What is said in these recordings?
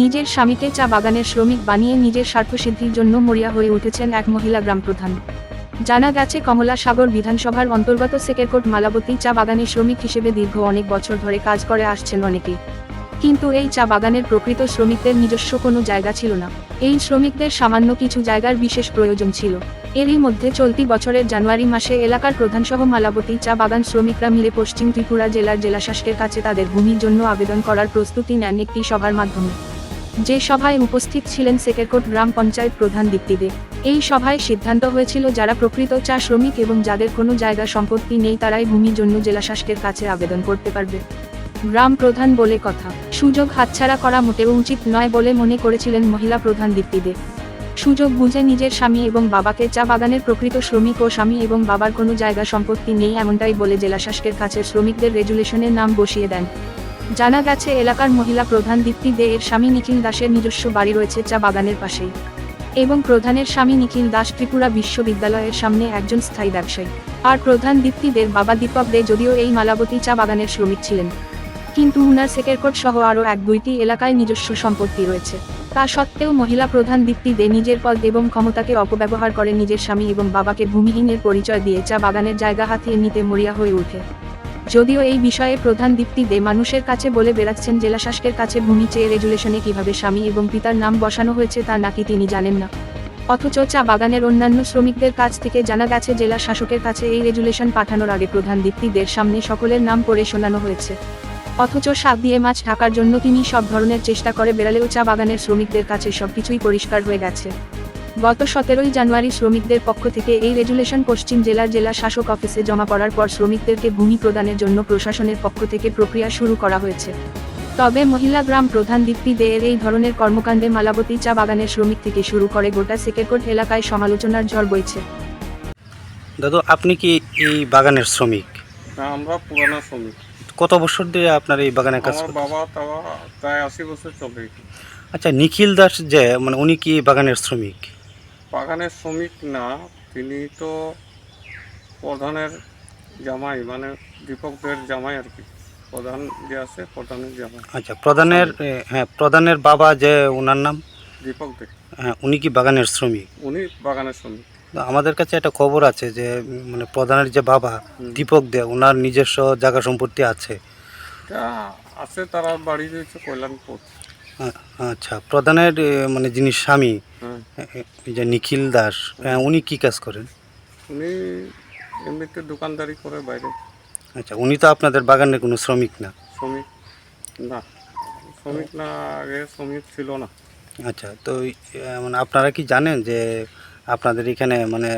নিজের স্বামীকে চা বাগানের শ্রমিক বানিয়ে নিজের স্বার্থসিদ্ধির জন্য মরিয়া হয়ে উঠেছেন এক মহিলা গ্রাম প্রধান জানা গেছে কমলা সাগর বিধানসভার অন্তর্গত সেকেরকোট মালাবতী চা বাগানের শ্রমিক হিসেবে দীর্ঘ অনেক বছর ধরে কাজ করে আসছেন অনেকেই কিন্তু এই চা বাগানের প্রকৃত শ্রমিকদের নিজস্ব কোনো জায়গা ছিল না। এই শ্রমিকদের সামান্য কিছু জায়গার বিশেষ প্রয়োজন ছিল। এরই মধ্যে চলতি বছরের জানুয়ারি মাসে এলাকার প্রধানসহ মালাবতী চা বাগান শ্রমিকরা মিলে পশ্চিম ত্রিপুরা জেলার জেলাশাসকের কাছে তাদের ভূমির জন্য আবেদন করার প্রস্তুতি নেন একটি সভার মাধ্যমে। যে সভায় উপস্থিত ছিলেন সেকেরকোট গ্রাম পঞ্চায়েত প্রধান দীপ্তিদে। এই সভায় সিদ্ধান্ত হয়েছিল যারা প্রকৃত চা শ্রমিক এবং যাদের কোনো জায়গা সম্পত্তি নেই তারাই ভূমির জন্য জেলাশাসকের কাছে আবেদন করতে পারবে। গ্রাম প্রধান বলে কথা, সুযোগ হাতছাড়া করা মোটেও উচিত নয় বলে মনে করেছিলেন মহিলা প্রধান দীপ্তিদে। সুযোগ বুঝে নিজের স্বামী এবং বাবাকে চা বাগানের প্রকৃত শ্রমিক ও স্বামী এবং বাবার কোনো জায়গা সম্পত্তি নেই এমনটাই বলে জেলাশাসকের কাছে শ্রমিকদের রেজুলেশনের নাম বসিয়ে দেন। জানা গেছে, এলাকার মহিলা প্রধান দীপ্তি দে এর স্বামী নিখিল দাসের নিজস্ব বাড়ি রয়েছে চা বাগানের পাশেই। এবং প্রধানের স্বামী নিখিল দাস ত্রিপুরা বিশ্ববিদ্যালয়ের সামনে একজন স্থায়ী ব্যবসায়ী। আর প্রধান দীপ্তিদের বাবা দীপক দে যদিও এই মালাবতী চা বাগানের শ্রমিক ছিলেন। কিন্তু উনার সেকেরকোট সহ আরও এক দুইটি এলাকায় নিজস্ব সম্পত্তি রয়েছে। তা সত্ত্বেও মহিলা প্রধান দীপ্তি দে নিজের পদ এবং ক্ষমতাকে অপব্যবহার করে নিজের স্বামী এবং বাবাকে ভূমিহীনের পরিচয় দিয়ে চা বাগানের জায়গা হাতিয়ে নিতে মরিয়া হয়ে ওঠে। যদিও এই বিষয়ে প্রধান দীপ্তি দে মানুষের কাছে বলে বেড়াচ্ছেন জেলাশাসকের কাছে ভূমি চেয়ে রেজুলেশনে কীভাবে স্বামী এবং পিতার নাম বসানো হয়েছে তা নাকি তিনি জানেন না। অথচ চা বাগানের অন্যান্য শ্রমিকদের কাছ থেকে জানা গেছে জেলা শাসকের কাছে এই রেজুলেশন পাঠানোর আগে প্রধান দীপ্তিদের সামনে সকলের নাম পড়ে শোনানো হয়েছে। অথচ সাপ দিয়ে মাছ ঢাকার জন্য তিনি সব ধরনের চেষ্টা করে বেড়ালেও চা বাগানের শ্রমিকদের কাছে সবকিছুই পরিষ্কার হয়ে গেছে। গত সতেরোই জানুয়ারি শ্রমিকদের পক্ষ থেকে এই রেজুলেশন পশ্চিম জেলার জেলা শাসক অফিসে জমা পড়ার পর শ্রমিকদেরকে ভূমি প্রদানের জন্য প্রশাসনের পক্ষ থেকে প্রক্রিয়া শুরু করা হয়েছে। তবে মহিলা গ্রাম প্রধান দীপ্তি দেয়ের এই ধরনের কর্মকাণ্ডে মালাবতী চা বাগানের শ্রমিক থেকে শুরু করে গোটা সেকেরকোট এলাকায় সমালোচনার ঝড় বইছে। দাদু আপনি কি এই বাগানের শ্রমিক? আমরা পুরানো শ্রমিক। কত বছর ধরে আপনার এই বাগানের কাজ আমার বাবা তাবা প্রায় আশি বছর চলে আচ্ছা নিখিল দাস যে মানে উনি কি বাগানের শ্রমিক? বাগানের শ্রমিক না তিনি তো প্রধানের জামাই মানে দীপকদের জামাই আর কি। প্রধান যে আছে প্রধানের জামাই। আচ্ছা প্রধানের হ্যাঁ প্রধানের বাবা যে ওনার নাম? দীপক দে। হ্যাঁ উনি কি বাগানের শ্রমিক? উনি বাগানের শ্রমিক। আমাদের কাছে একটা খবর আছে যে মানে প্রধানের যে বাবা দীপক দে ওনার নিজস্ব জায়গা সম্পত্তি আছে। আছে তারা বাড়ি রয়েছে কল্যাণপুর। আচ্ছা প্রধানের মানে যিনি স্বামী যে নিখিল দাস উনি কি কাজ করেন? উনি এমনিতে দোকানদারি করে বাইরে। আচ্ছা উনি তো আপনাদের বাগানের কোনো শ্রমিক না। শ্রমিক? না শ্রমিক না আগে শ্রমিক ছিল না। আচ্ছা তো মানে আপনারা কি জানেন যে আপনাদের এখানে মানে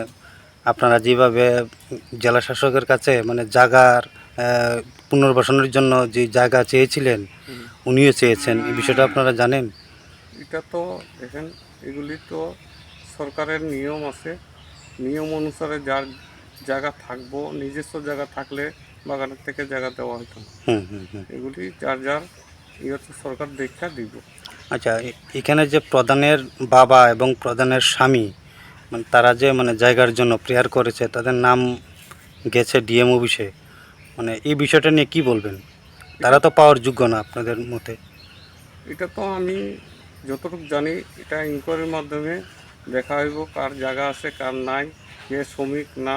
আপনারা যেভাবে জেলা শাসকের কাছে মানে জায়গার আহ, পুনর্বাসনের জন্য যে জায়গা চেয়েছিলেন। উনিও চেয়েছেন এই বিষয়টা আপনারা জানেন? এটা তো দেখেন এগুলি তো সরকারের নিয়ম আছে। নিয়ম অনুসারে যার জায়গা থাকব নিজস্ব জায়গা থাকলে বাগানের থেকে জায়গা দেওয়া হতো হুম হুম হুম। এগুলি যার যার ইয়ে হচ্ছে সরকার দেখা দিব। আচ্ছা এখানে যে প্রধানের বাবা এবং প্রধানের স্বামী মানে তারা যে মানে জায়গার জন্য প্রেয়ার করেছে তাদের নাম গেছে ডিএম অফিসে মানে এই বিষয়টা নিয়ে কি বলবেন? তারা তো পাওয়ার যোগ্য না আপনাদের মতে। এটা তো আমি যতটুকু জানি এটা ইনকোয়ারির মাধ্যমে দেখা হইব কার জায়গা আছে কার নাই কে শ্রমিক না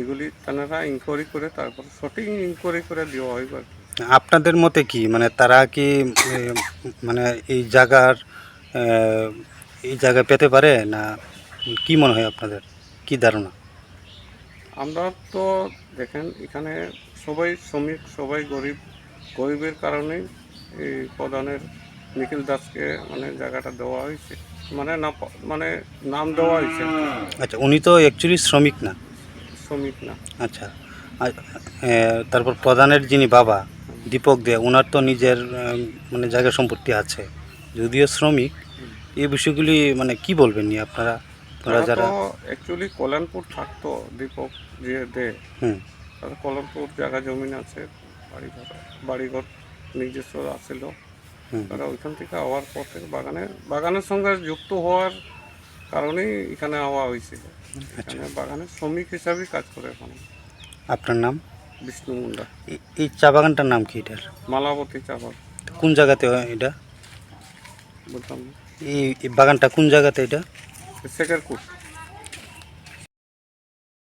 এগুলি তারা ইনকোয়ারি করে তারপর সঠিক ইনকোয়ারি করে দেওয়া হইব আর কি। আপনাদের মতে কি? মানে তারা কি মানে এই জায়গার এই জায়গা পেতে পারে না কি মনে হয় আপনাদের? কি ধারণা? আমরা তো দেখেন এখানে সবাই শ্রমিক সবাই গরিব। গরিবের কারণেই এই প্রধানের নিখিল দাসকে মানে জায়গাটা দেওয়া হয়েছে। মানে না মানে নাম দেওয়া হয়েছে। আচ্ছা উনি তো অ্যাকচুয়ালি শ্রমিক না? শ্রমিক না। আচ্ছা আর, তারপর প্রধানের যিনি বাবা দীপক দে ওনার তো নিজের মানে জায়গা সম্পত্তি আছে। যদিও শ্রমিক এই বিষয়গুলি মানে কি বলবেন নি আপনারা? আপনারা যারা অ্যাকচুয়ালি কল্যাণপুর থাকতো দীপক যে দে। হুম। কল্যাণপুর জায়গা জমিন আছে। বাড়িঘর। বাড়িঘর নিজস্ব হুম। তারা ওইখান থেকে হওয়ার পর থেকে বাগানের বাগানের সঙ্গে যুক্ত হওয়ার কারণেই এখানে হওয়া হয়েছিল আচ্ছা। এখানে বাগানের শ্রমিক হিসাবেই কাজ করে এখন। আপনার নাম? বিষ্ণু মুন্ডা। এই- চা বাগানটার নাম কি এটার? মালাবতী চাপার কোন জায়গাতে হয় এটা? বলতাম এই বাগানটা কোন জায়গাতে এটা? সেকের কোট